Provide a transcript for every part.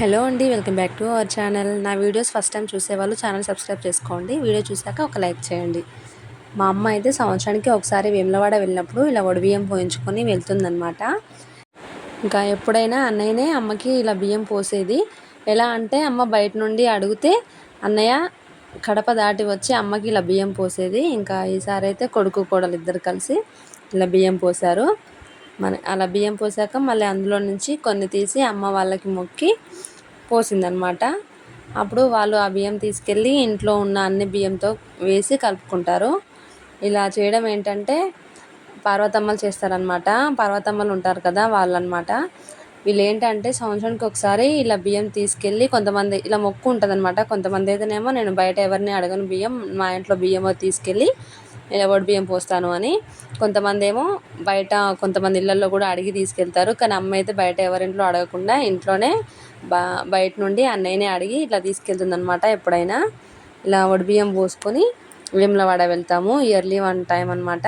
Hello అండి welcome back to our channel నా videos first time చూసేవాళ్ళు ఛానల్ సబ్స్క్రైబ్ చేసుకోండి. వీడియో చూసాక ఒక లైక్ చేయండి. మా అమ్మ అయితే సంవత్సరానికి ఒకసారి వేములవాడ వెళ్ళినప్పుడు ఇలా బియ్యం పోయించుకొని వెళ్తుందనమాట ఇంకా ఎప్పుడైనా అన్నయ్యనే అమ్మకి ఇలా బియ్యం పోసేది. ఎలా అంటే అమ్మ బయట నుండి అడిగితే అన్నయ్య కడప దాటి వచ్చి అమ్మకి ఇలా బియ్యం పోసేది. ఇంకా ఈసారి అయితే కొడుకు కోడలు ఇద్దరు కలిసి ఇలా బియ్యం పోసారు మన అలా బియ్యం పోసాక మళ్ళీ అందులో నుంచి కొన్ని తీసి అమ్మ వాళ్ళకి మొక్కి పోసిందనమాట. అప్పుడు వాళ్ళు ఆ బియ్యం తీసుకెళ్ళి ఇంట్లో ఉన్న అన్ని బియ్యంతో వేసి కలుపుకుంటారు. ఇలా చేయడం ఏంటంటే పార్వతమ్మలు చేస్తారనమాట. పార్వతమ్మలు ఉంటారు కదా వాళ్ళనమాట. వీళ్ళు ఏంటంటే సంవత్సరానికి ఒకసారి ఇలా బియ్యం తీసుకెళ్ళి కొంతమంది ఇలా మొక్కు ఉంటుంది అనమాట కొంతమంది అయితేనేమో నేను బయట ఎవరిని అడగను బియ్యం మా ఇంట్లో బియ్యం తీసుకెళ్ళి బియ్యం పోస్తాను అని కొంతమంది ఏమో బయట కొంతమంది ఇళ్ళల్లో కూడా అడిగి తీసుకెళ్తారు. కానీ అమ్మ అయితే బయట ఎవరింట్లో అడగకుండా ఇంట్లోనే బా బయట నుండి అన్నయ్యనే అడిగి ఇట్లా తీసుకెళ్తుంది అనమాట ఎప్పుడైనా. ఇలా బియ్యం పోసుకొని వేములవాడ వెళ్తాము ఇయర్లీ వన్ టైం అనమాట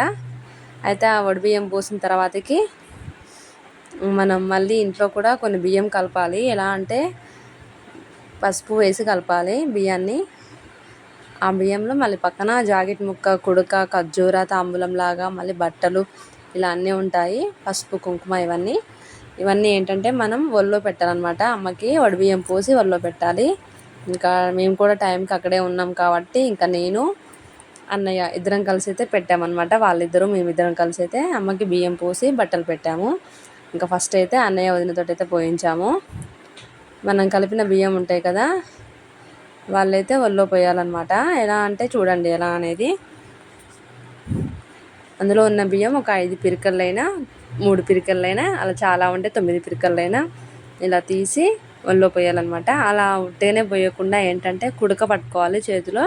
అయితే ఆ బియ్యం పోసిన తర్వాతకి మనం మళ్ళీ ఇంట్లో కూడా కొన్ని బియ్యం కలపాలి. ఎలా అంటే పసుపు వేసి కలపాలి బియ్యాన్ని. ఆ బియ్యంలో మళ్ళీ పక్కన జాకెట్ ముక్క కుడక ఖర్జూర తాంబూలం లాగా మళ్ళీ బట్టలు ఇలా అన్నీ ఉంటాయి. పసుపు కుంకుమ ఇవన్నీ. ఇవన్నీ ఏంటంటే మనం ఒళ్ళో పెట్టాలన్నమాట. అమ్మకి బియ్యం పోసి ఒళ్ళో పెట్టాలి. ఇంకా మేము కూడా టైంకి అక్కడే ఉన్నాం కాబట్టి ఇంకా నేను అన్నయ్య ఇద్దరం కలిసి అయితే పెట్టామన్నమాట. వాళ్ళిద్దరూ మేమిద్దరం కలిసి అయితే అమ్మకి బియ్యం పోసి బట్టలు పెట్టాము. ఇంకా ఫస్ట్ అయితే అన్నయ్య వదినతో అయితే పోయించాము. మనం కలిపిన బియ్యం ఉంటాయి కదా వాళ్ళైతే ఒళ్ళో పోయాలన్నమాట. ఎలా అంటే చూడండి ఎలా అనేది. అందులో ఉన్న బియ్యం ఒక ఐదు పిరికలైనా మూడు పిరికలైనా అలా చాలా ఉంటే తొమ్మిది పిరికలైనా ఇలా తీసి ఒళ్ళో పోయాలన్నమాట. అలా ఉట్టేనే పోయకుండా ఏంటంటే కుడక పట్టుకోవాలి చేతిలో.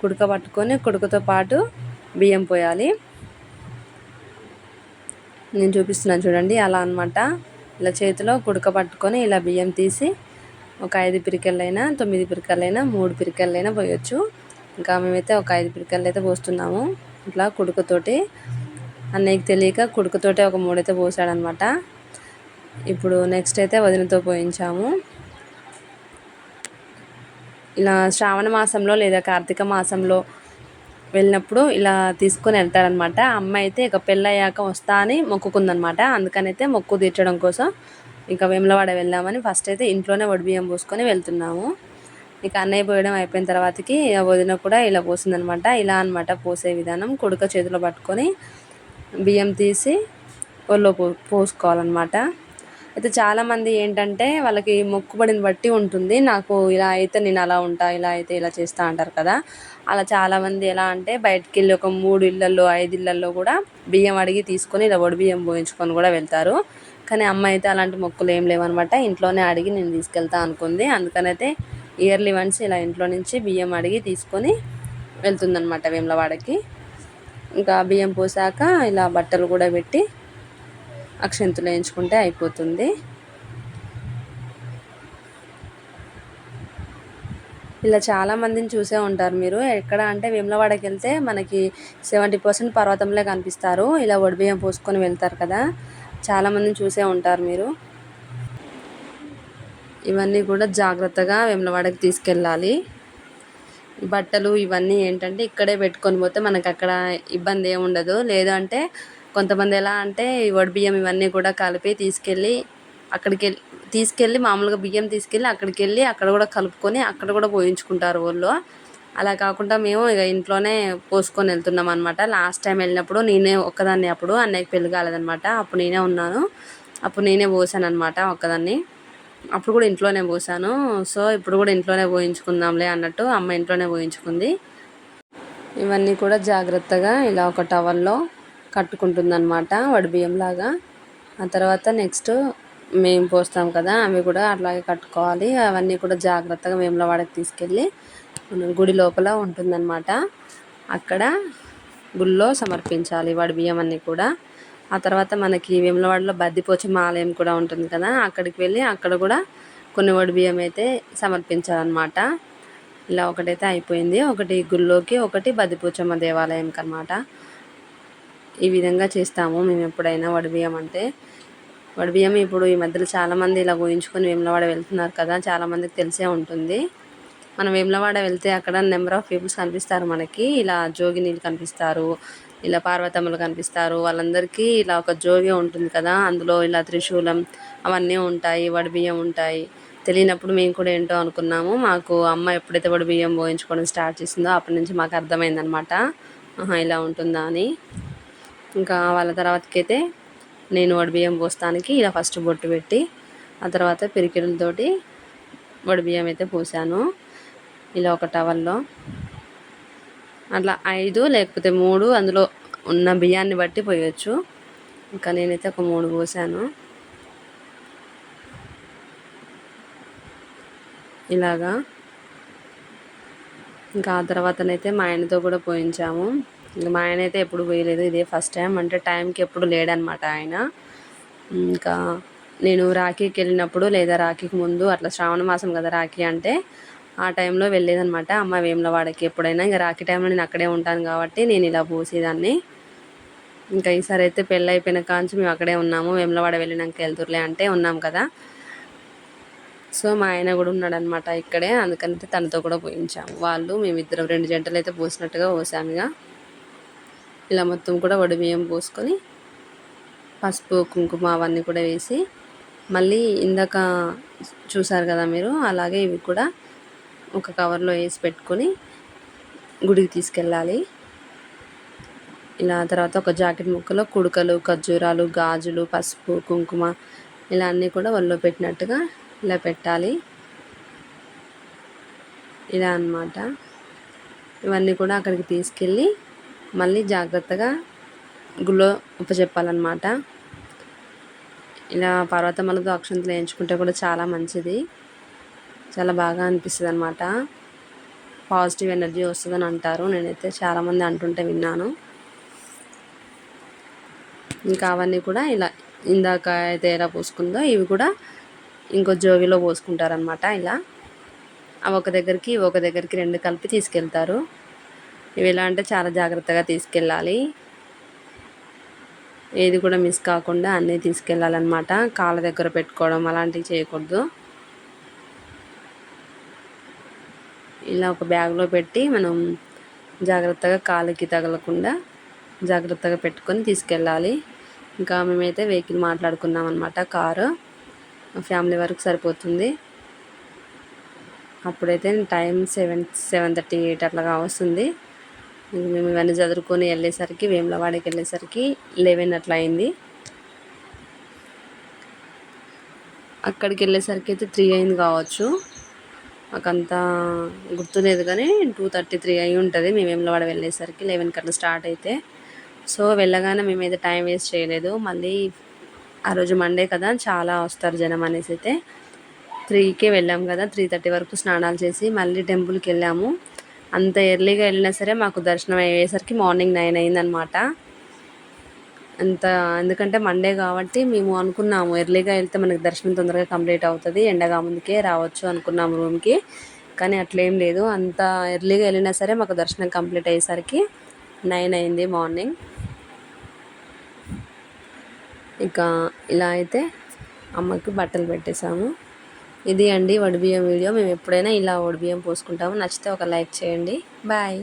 కుడక పట్టుకొని కుడకతో పాటు బియ్యం పోయాలి. నేను చూపిస్తున్నాను చూడండి అలా అనమాట ఇలా చేతిలో కుడక పట్టుకొని ఇలా బియ్యం తీసి ఒక ఐదు పిరికెళ్ళైనా తొమ్మిది పిరికలైనా మూడు పిరికలైనా పోయొచ్చు. ఇంకా మేమైతే ఒక ఐదు పిరికలు అయితే పోస్తున్నాము. ఇట్లా కుడుకుతోటి అన్నయ్యకి తెలియక కుడుకుతోటే ఒక మూడైతే పోసాడనమాట. ఇప్పుడు నెక్స్ట్ అయితే వదినతో పోయించాము. ఇలా శ్రావణ మాసంలో లేదా కార్తీక మాసంలో వెళ్ళినప్పుడు ఇలా తీసుకొని వెళ్తారనమాట. అమ్మ అయితే ఇక పెళ్ళయ్యాక వస్తా అని మొక్కుకుందనమాట. అందుకనైతే మొక్కు తీర్చడం కోసం ఇంకా వేములవాడ వెళ్దామని ఫస్ట్ అయితే ఇంట్లోనే బియ్యం పోసుకొని వెళ్తున్నాము. ఇక అన్నయ్య పోయడం అయిపోయిన తర్వాతకి వదిన కూడా ఇలా పోసిందనమాట. ఇలా అనమాట పోసే విధానం. కొడుక చేతిలో పట్టుకొని బియ్యం తీసి ఒళ్ళో పో పోసుకోవాలన్నమాట. అయితే చాలామంది ఏంటంటే వాళ్ళకి మొక్కుబడిని బట్టి ఉంటుంది. నాకు ఇలా అయితే నేను అలా ఉంటా ఇలా అయితే ఇలా చేస్తా అంటారు కదా. అలా చాలామంది ఎలా అంటే బయటికి వెళ్ళి ఒక మూడు ఇళ్ళల్లో ఐదు ఇళ్ళల్లో కూడా బియ్యం అడిగి తీసుకొని ఇలా వడి బియ్యం పోయించుకొని కూడా వెళ్తారు. కానీ అమ్మ అయితే అలాంటి మొక్కులు ఏం లేవనమాట ఇంట్లోనే అడిగి నేను తీసుకెళ్తా అనుకుంది. అందుకనైతే ఇయర్లీ వన్స్ ఇలా ఇంట్లో నుంచి బియ్యం అడిగి తీసుకొని వెళ్తుందనమాట వేములవాడకి. ఇంకా బియ్యం పోసాక ఇలా బట్టలు కూడా పెట్టి అక్షంతులు వేయించుకుంటే అయిపోతుంది. ఇలా చాలామందిని చూసే ఉంటారు మీరు. ఎక్కడ అంటే వేములవాడకి వెళ్తే మనకి సెవెంటీ పర్సెంట్ పర్వతంలో కనిపిస్తారు. ఇలా బియ్యం పోసుకొని వెళ్తారు కదా. చాలామందిని చూసే ఉంటారు మీరు. ఇవన్నీ కూడా జాగ్రత్తగా వెమ్లవాడకి తీసుకెళ్ళాలి. బట్టలు ఇవన్నీ ఏంటంటే ఇక్కడే పెట్టుకొని పోతే మనకు అక్కడ ఇబ్బంది ఏమి ఉండదు. లేదంటే కొంతమంది ఎలా అంటే వడి బియ్యం ఇవన్నీ కూడా కలిపి తీసుకెళ్ళి అక్కడికి వెళ్ళి తీసుకెళ్ళి మామూలుగా బియ్యం తీసుకెళ్ళి అక్కడికి వెళ్ళి అక్కడ కూడా కలుపుకొని అక్కడ కూడా పోయించుకుంటారు వాళ్ళు. అలా కాకుండా మేము ఇక ఇంట్లోనే పోసుకొని వెళ్తున్నాం అనమాట లాస్ట్ టైం వెళ్ళినప్పుడు నేనే ఒక్కదాన్ని అప్పుడు అన్నయ్యకి పెళ్ళి కాలేదనమాట అప్పుడు నేనే ఉన్నాను. అప్పుడు నేనే పోసాను అనమాట ఒక్కదాన్ని. అప్పుడు కూడా ఇంట్లోనే పోసాను. సో ఇప్పుడు కూడా ఇంట్లోనే పోయించుకుందాంలే అన్నట్టు అమ్మ ఇంట్లోనే పోయించుకుంది. ఇవన్నీ కూడా జాగ్రత్తగా ఇలా ఒక టవల్లో కట్టుకుంటుందన్నమాట బియ్యం లాగా. ఆ తర్వాత నెక్స్ట్ మేము పోస్తాం కదా అవి కూడా అట్లాగే కట్టుకోవాలి. అవన్నీ కూడా జాగ్రత్తగా వాడికి తీసుకెళ్ళి గుడి లోపల ఉంటుందన్నమాట. అక్కడ గుళ్ళో సమర్పించాలి వాడి బియ్యం అన్నీ కూడా. ఆ తర్వాత మనకి వేములవాడలో బద్దిపోచమ్మ ఆలయం కూడా ఉంటుంది కదా అక్కడికి వెళ్ళి అక్కడ కూడా కొన్ని వడి బియ్యం అయితే సమర్పించాలన్నమాట. ఇలా ఒకటైతే అయిపోయింది. ఒకటి గుళ్ళోకి ఒకటి బద్దిపోచమ్మ దేవాలయంకి అనమాట ఈ విధంగా చేస్తాము మేము ఎప్పుడైనా వడి బియ్యం అంటే. వడిబియ్యం ఇప్పుడు ఈ మధ్యలో చాలామంది ఇలా ఊహించుకొని వేములవాడ వెళ్తున్నారు కదా చాలామందికి తెలిసే ఉంటుంది. మనం వేములవాడ వెళ్తే అక్కడ నెంబర్ ఆఫ్ పీపుల్స్ కనిపిస్తారు మనకి. ఇలా జోగి నీళ్ళు కనిపిస్తారు ఇలా పార్వతమ్మలు కనిపిస్తారు. వాళ్ళందరికీ ఇలా ఒక జోగి ఉంటుంది కదా అందులో ఇలా త్రిశూలం అవన్నీ ఉంటాయి వడిబియ్యం ఉంటాయి. తెలియనప్పుడు మేము కూడా ఏంటో అనుకున్నాము. మాకు అమ్మ ఎప్పుడైతే వడిబియ్యం పోయించుకోవడం స్టార్ట్ చేసిందో అప్పటి నుంచి మాకు అర్థమైందనమాట ఇలా ఉంటుందా అని. ఇంకా వాళ్ళ తర్వాతకైతే నేను వడిబియ్యం పోస్తానికి ఇలా ఫస్ట్ బొట్టు పెట్టి ఆ తర్వాత పిరికిలతోటి వడిబియ్యం అయితే పోసాను. ఇలా ఒక టవల్లో. అట్లా ఐదు లేకపోతే మూడు అందులో ఉన్న బియ్యాన్ని బట్టి పోయొచ్చు. ఇంకా నేనైతే ఒక మూడు పోసాను. ఇలాగా. ఇంకా ఆ తర్వాతనైతే మా ఆయనతో కూడా పోయించాము. ఇంకా మా ఆయన అయితే ఎప్పుడు పోయలేదు. ఇదే ఫస్ట్ టైం. అంటే టైంకి ఎప్పుడు లేడనమాట ఆయన. ఇంకా నేను రాఖీకి వెళ్ళినప్పుడు లేదా రాఖీకి ముందు అట్లా శ్రావణ మాసం కదా రాఖీ అంటే ఆ టైంలో వెళ్ళేదనమాట అమ్మ వేములవాడకి ఎప్పుడైనా ఇంకా రాఖీ టైంలో నేను అక్కడే ఉంటాను కాబట్టి నేను ఇలా పోసేదాన్ని. ఇంకా ఈసారి అయితే పెళ్ళి అయిపోయిన కాంచి మేము అక్కడే ఉన్నాము. వేములవాడ వెళ్ళినాక వెళ్తుర్లే అంటే ఉన్నాం కదా. సో మా ఆయన కూడా ఉన్నాడనమాట ఇక్కడే. అందుకని తనతో కూడా పోయించాము. వాళ్ళు మేమిద్దరం రెండు జంటలు అయితే పోసినట్టుగా పోసాముగా ఇలా మొత్తం కూడా వడి బియ్యం పోసుకొని పసుపు కుంకుమ అవన్నీ కూడా వేసి మళ్ళీ ఇందాక చూసారు కదా మీరు అలాగే ఇవి కూడా ఒక కవర్లో వేసి పెట్టుకొని గుడికి తీసుకెళ్ళాలి. ఇలా తర్వాత ఒక జాకెట్ ముక్కలో కుడుకలు ఖర్జూరాలు గాజులు పసుపు కుంకుమ ఇలా అన్నీ కూడా ఒళ్ళో పెట్టినట్టుగా ఇలా పెట్టాలి. ఇలా అన్నమాట. ఇవన్నీ కూడా అక్కడికి తీసుకెళ్ళి మళ్ళీ జాగ్రత్తగా గుళ్ళో ఉపచెప్పాలన్నమాట ఇలా పర్వతమలతో అక్షంతలు వేయించుకుంటే కూడా చాలా మంచిది. చాలా బాగా అనిపిస్తుంది అనమాట పాజిటివ్ ఎనర్జీ వస్తుందని అంటారు. నేనైతే చాలామంది అంటుంటే విన్నాను. ఇంకా అవన్నీ కూడా ఇలా ఇందాక అయితే ఎలా పోసుకుందో ఇవి కూడా ఇంకో జోగిలో పోసుకుంటారనమాట ఇలా. అవి ఒక దగ్గరికి ఒక దగ్గరికి రెండు కలిపి తీసుకెళ్తారు. ఇవి ఎలా అంటే చాలా జాగ్రత్తగా తీసుకెళ్ళాలి. ఏది కూడా మిస్ కాకుండా అన్నీ తీసుకెళ్ళాలన్నమాట. కాళ్ళ దగ్గర పెట్టుకోవడం అలాంటివి చేయకూడదు. ఇలా ఒక బ్యాగ్లో పెట్టి మనం జాగ్రత్తగా కాలుకి తగలకుండా జాగ్రత్తగా పెట్టుకొని తీసుకెళ్ళాలి. ఇంకా మేమైతే వెహికల్ మాట్లాడుకున్నాం అనమాట కారు ఫ్యామిలీ వరకు సరిపోతుంది. అప్పుడైతే time seven seven thirty eight అట్లాగా వస్తుంది మేము ఇవన్నీ చదువుకొని వెళ్ళేసరికి వేములవాడకి వెళ్ళేసరికి లెవెన్ అట్లా అయింది. అక్కడికి వెళ్ళేసరికి అయితే త్రీ అయింది కావచ్చు. మాకంతా గుర్తులేదు కానీ టూ థర్టీ త్రీ అయి ఉంటుంది. మేము వేములవాడ వెళ్ళేసరికి లెవెన్కి అట్లా స్టార్ట్ అయితే. సో వెళ్ళగానే మేమైతే టైం వేస్ట్ చేయలేదు. మళ్ళీ ఆ రోజు మండే కదా చాలా వస్తారు జనం అనేసి అయితే. త్రీకే వెళ్ళాము కదా త్రీ థర్టీ వరకు స్నానాలు చేసి మళ్ళీ టెంపుల్కి వెళ్ళాము. అంత ఎర్లీగా వెళ్ళినా సరే మాకు దర్శనం అయ్యేసరికి మార్నింగ్ నైన్ అయిందనమాట అంత ఎందుకంటే మండే కాబట్టి మేము అనుకున్నాము. ఎర్లీగా వెళ్తే మనకి దర్శనం తొందరగా కంప్లీట్ అవుతుంది. ఎండగా ముందుకే రావచ్చు అనుకున్నాము రూమ్కి కానీ అట్లేం లేదు. అంత ఎర్లీగా వెళ్ళినా సరే మాకు దర్శనం కంప్లీట్ అయ్యేసరికి నైన్ అయింది మార్నింగ్ ఇక ఇలా అయితే అమ్మకి బట్టలు పెట్టేశాము. ఇది అండి వడిబియ్యం వీడియో. మేము ఎప్పుడైనా ఇలా వడిబియ్యం పోసుకుంటాము. నచ్చితే ఒక లైక్ చేయండి. బాయ్